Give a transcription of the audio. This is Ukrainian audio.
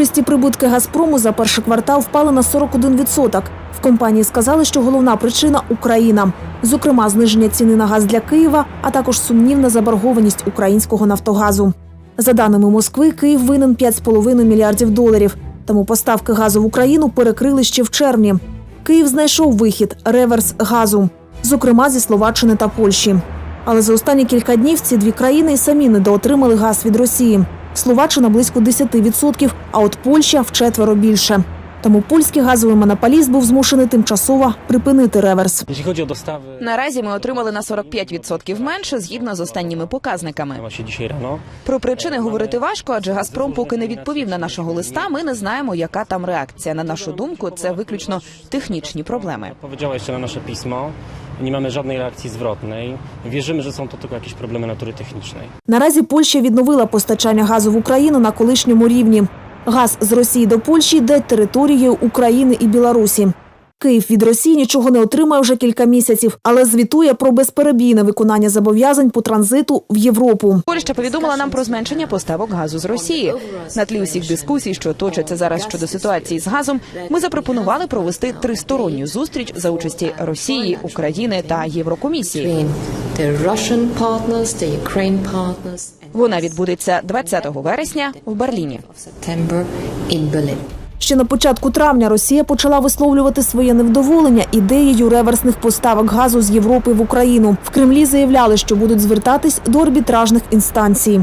Чисті прибутки Газпрому за перший квартал впали на 41%. В компанії сказали, що головна причина Україна. Зокрема, зниження ціни на газ для Києва, а також сумнівна заборгованість українського Нафтогазу. За даними Москви, Київ винен 5,5 мільярдів доларів. Тому поставки газу в Україну перекрили ще в червні. Київ знайшов вихід реверс газу, зокрема зі Словаччини та Польщі. Але за останні кілька днів ці дві країни й самі недоотримали газ від Росії. Словаччина близько 10%, а от Польща вчетверо більше. Тому польський газовий монополіст був змушений тимчасово припинити реверс. Наразі ми отримали на 45% менше згідно з останніми показниками. Про причини говорити важко, адже Газпром поки не відповів на нашого листа. Ми не знаємо, яка там реакція. На нашу думку, це виключно технічні проблеми. powiedziała jeszcze na nasze pismo. Nie mamy żadnej reakcji zwrotnej. Wierzymy, że są to tylko jakieś problemy natury technicznej. Наразі Польща відновила постачання газу в Україну на колишньому рівні. Газ з Росії до Польщі йде територією України і Білорусі. Київ від Росії нічого не отримає вже кілька місяців, але звітує про безперебійне виконання зобов'язань по транзиту в Європу. Польща повідомила нам про зменшення поставок газу з Росії. На тлі усіх дискусій, що точаться зараз щодо ситуації з газом, ми запропонували провести тристоронню зустріч за участі Росії, України та Єврокомісії. Вона відбудеться 20 вересня в Берліні. Ще на початку травня Росія почала висловлювати своє невдоволення ідеєю реверсних поставок газу з Європи в Україну. В Кремлі заявляли, що будуть звертатись до арбітражних інстанцій.